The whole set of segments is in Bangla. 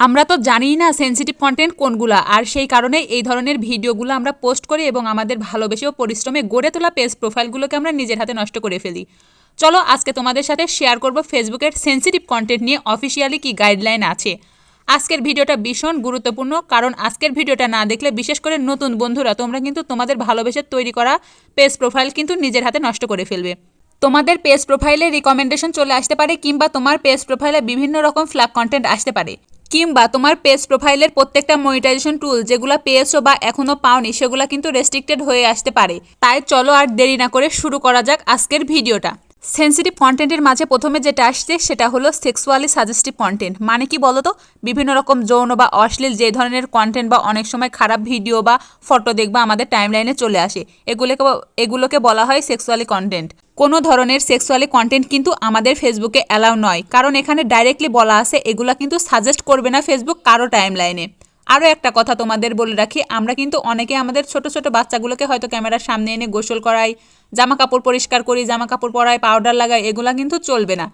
আমরা তো জানিই না সেনসিটিভ কন্টেন্ট কোনগুলা, আর সেই কারণে এই ধরনের ভিডিওগুলো আমরা পোস্ট করি এবং আমাদের ভালোবেসে ও পরিশ্রমে গড়ে তোলা পেজ প্রোফাইলগুলোকে আমরা নিজের হাতে নষ্ট করে ফেলি। চলো আজকে তোমাদের সাথে শেয়ার করব ফেসবুকের সেনসিটিভ কন্টেন্ট নিয়ে অফিসিয়ালি কি গাইডলাইন আছে। আজকের ভিডিওটা ভীষণ গুরুত্বপূর্ণ, কারণ আজকের ভিডিওটা না দেখলে বিশেষ করে নতুন বন্ধুরা, তোমরা কিন্তু তোমাদের ভালোবেসে তৈরি করা পেজ প্রোফাইল কিন্তু নিজের হাতে নষ্ট করে ফেলবে। তোমাদের পেজ প্রোফাইলে রিকমেন্ডেশন চলে আসতে পারে কিংবা তোমার পেজ প্রোফাইলে বিভিন্ন রকম ফ্ল্যাগ কন্টেন্ট আসতে পারে। কিংবা তোমার পেজ প্রোফাইলের প্রত্যেকটা মনিটাইজেশন টুল যেগুলো পেয়েছ বা এখনও পাওনি, সেগুলো কিন্তু রেস্ট্রিক্টেড হয়ে আসতে পারে। তাই চলো আর দেরি না করে শুরু করা যাক আজকের ভিডিওটা সেন্সিটিভ কন্টেন্টের মাঝে প্রথমে যেটা আসছে, সেটা হলো সেক্সুয়ালি সাজেস্টিভ কন্টেন্ট। মানে কি বলো তো বিভিন্ন রকম যৌন বা অশ্লীল যে ধরনের কন্টেন্ট বা অনেক সময় খারাপ ভিডিও বা ফটো দেখবা আমাদের টাইমলাইনে চলে আসে। এগুলোকে এগুলোকে বলা হয় সেক্সুয়ালি কন্টেন্ট। কোনো ধরনের সেক্সুয়ালি কন্টেন্ট কিন্তু আমাদের ফেসবুকে অ্যালাউ নয়। কারণ এখানে ডাইরেক্টলি বলা আছে, এগুলো কিন্তু সাজেস্ট করবে না ফেসবুক কারও টাইমলাইনে। আরও একটা কথা তোমাদের বলে রাখি, আমরা কিন্তু অনেকে আমাদের ছোট ছোট বাচ্চাগুলোকে হয়তো ক্যামেরার সামনে এনে গোসল করাই জামা কাপড় পরিষ্কার করি জামা কাপড় পরাই পাউডার লাগাই, এগুলা কিন্তু চলবে না।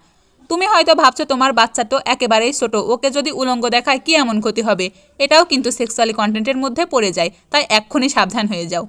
তুমি হয়তো ভাবছ তোমার বাচ্চা তো একেবারেই ছোট, ওকে যদি উলঙ্গ দেখায় কি এমন ক্ষতি হবে? এটাও কিন্তু সেক্সুয়ালি কন্টেন্টের মধ্যে পড়ে যায়, তাই এক্ষুনি সাবধান হয়ে যাও।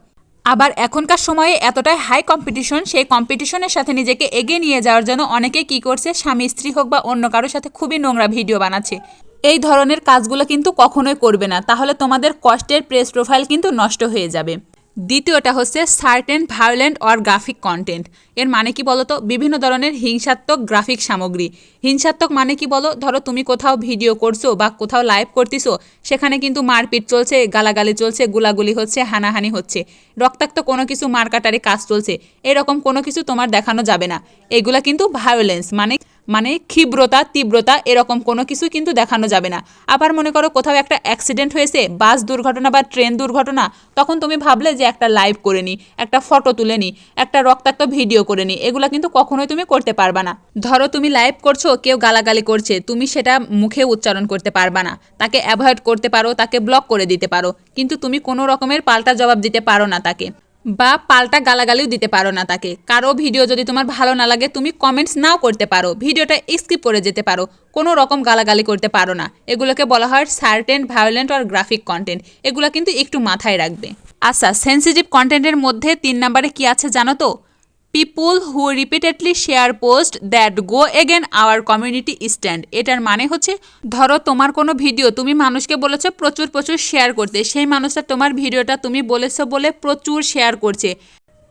আবার এখনকার সময়ে এতটাই হাই কম্পিটিশন সেই কম্পিটিশনের সাথে নিজেকে এগিয়ে নিয়ে যাওয়ার জন্য অনেকেই কী করছে স্বামী স্ত্রী হোক বা অন্য কারোর সাথে খুবই নোংরা ভিডিও বানাচ্ছে। এই ধরনের কাজগুলো কিন্তু কখনোই করবে না। তাহলে তোমাদের কষ্টের প্রেস প্রোফাইল কিন্তু নষ্ট হয়ে যাবে। দ্বিতীয়টা হচ্ছে certain violent or graphic content এর মানে কি বলো তো বিভিন্ন ধরনের হিংসাত্মক গ্রাফিক সামগ্রী। হিংসাত্মক মানে কি বলো? ধরো তুমি কোথাও ভিডিও করছ বা কোথাও লাইভ করতেছো, সেখানে কিন্তু মারপিট চলছে, গালাগালি চলছে, গুলাগুলি হচ্ছে, হানাহানি হচ্ছে। রক্তাক্ত কোনো কিছু মারকাটারি কাজ চলছে। এরকম কোনো কিছু তোমার দেখানো যাবে না। এগুলা কিন্তু ভায়োলেন্স মানে মানে ক্ষিব্রতা, তীব্রতা এরকম কোনো কিছু কিন্তু দেখানো যাবে না। আবার মনে করো কোথাও একটা অ্যাক্সিডেন্ট হয়েছে বাস দুর্ঘটনা বা ট্রেন দুর্ঘটনা, তখন তুমি ভাবলে যে একটা লাইভ করে নিই একটা ফটো তুলে নিই একটা রক্তাক্ত ভিডিও করে নিই এগুলো কিন্তু কখনোই তুমি করতে পারবা না। ধরো তুমি লাইভ করছ, কেউ গালাগালি করছে, তুমি সেটা মুখে উচ্চারণ করতে পারবা না। তাকে অ্যাভয়েড করতে পারো, তাকে ব্লক করে দিতে পারো। কিন্তু তুমি কোনো রকমের পাল্টা জবাব দিতে পারো না তাকে। বা পাল্টা গালাগালিও দিতে পারো না তাকে। কারও ভিডিও যদি তোমার ভালো না লাগে, তুমি কমেন্টস নাও করতে পারো। ভিডিওটা স্কিপ করে যেতে পারো। কোনো রকম গালাগালি করতে পারো না। এগুলোকে বলা হয় সার্টেন ভায়োলেন্ট আর গ্রাফিক কন্টেন্ট এগুলো কিন্তু একটু মাথায় রাখবে। আচ্ছা সেন্সিটিভ কন্টেন্টের মধ্যে তিন নাম্বারে কি আছে জানো তো? People who repeatedly share post that go again our community stand এটার মানে হচ্ছে, ধরো তোমার কোনো ভিডিও তুমি মানুষকে বলেছ প্রচুর প্রচুর শেয়ার করতে, সেই মানুষটা তোমার ভিডিওটা তুমি বলেছ বলে প্রচুর শেয়ার করছে।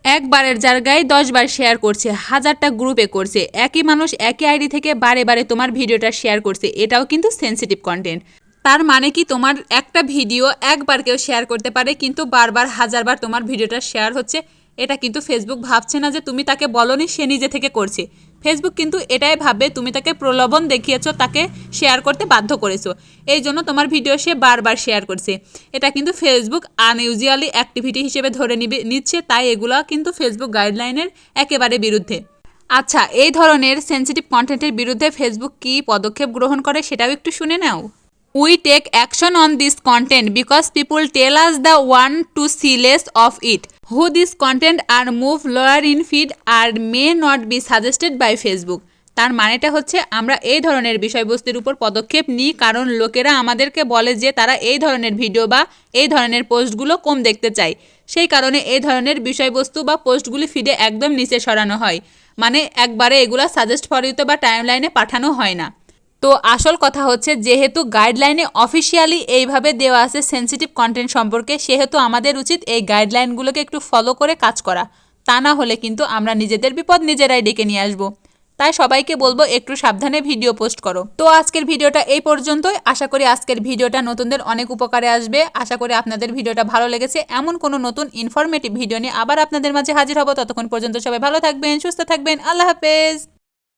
একবারের জায়গায় দশবার শেয়ার করছে, হাজারটা গ্রুপে করছে, একই মানুষ একই আইডি থেকে বারে বারে তোমার ভিডিওটা শেয়ার করছে, এটাও কিন্তু সেন্সিটিভ কন্টেন্ট তার মানে কি তোমার একটা ভিডিও একবার কেউ শেয়ার করতে পারে, কিন্তু বারবার, হাজারবার তোমার ভিডিওটা শেয়ার হচ্ছে এটা কিন্তু ফেসবুক ভাবছে না যে তুমি তাকে বলনি, সে নিজে থেকে করছে। ফেসবুক কিন্তু এটাই ভাববে, তুমি তাকে প্রলোভন দেখিয়েছো, তাকে শেয়ার করতে বাধ্য করেছ। এই জন্য তোমার ভিডিও সে বারবার শেয়ার করছে। এটা কিন্তু ফেসবুক আনইউজুয়ালি অ্যাক্টিভিটি হিসেবে ধরে নিবে, নিচ্ছে, তাই এগুলো কিন্তু ফেসবুক গাইডলাইনের একেবারে বিরুদ্ধে। আচ্ছা এই ধরনের সেন্সিটিভ কন্টেন্টের বিরুদ্ধে ফেসবুক কী পদক্ষেপ গ্রহণ করে সেটাও একটু শুনে নাও। We take action on this content because people tell us they want to see less of it who this content are move lower in feed are may not be suggested by Facebook তার মানেটা হচ্ছে আমরা এই ধরনের বিষয়বস্তুর উপর পদক্ষেপ নিই, কারণ লোকেরা আমাদেরকে বলে যে তারা এই ধরনের ভিডিও বা এই ধরনের পোস্টগুলো কম দেখতে চায়। সেই কারণে এই ধরনের বিষয়বস্তু বা পোস্টগুলি ফিডে একদম নিচে সরানো হয়। মানে একবারে এগুলো সাজেস্ট ফর ইউতে বা টাইমলাইনে পাঠানো হয় না। তো আসল কথা হচ্ছে, যেহেতু গাইডলাইনে অফিসিয়ালি এইভাবে দেওয়া আছে সেন্সিটিভ কন্টেন্ট সম্পর্কে, সেহেতু আমাদের উচিত এই গাইডলাইনগুলোকে একটু ফলো করে কাজ করা। তা না হলে কিন্তু আমরা নিজেদের বিপদ নিজেরাই ডেকে নিয়ে আসব। তাই সবাইকে বলব, একটু সাবধানে ভিডিও পোস্ট করো। তো আজকের ভিডিওটা এই পর্যন্তই। আশা করি আজকের ভিডিওটা নতুনদের অনেক উপকারে আসবে। আশা করি আপনাদের ভিডিওটা ভালো লেগেছে। এমন কোনো নতুন ইনফরমেটিভ ভিডিও নিয়ে আবার আপনাদের মাঝে হাজির হব। ততক্ষণ পর্যন্ত সবাই ভালো থাকবেন, সুস্থ থাকবেন। আল্লাহ হাফেজ।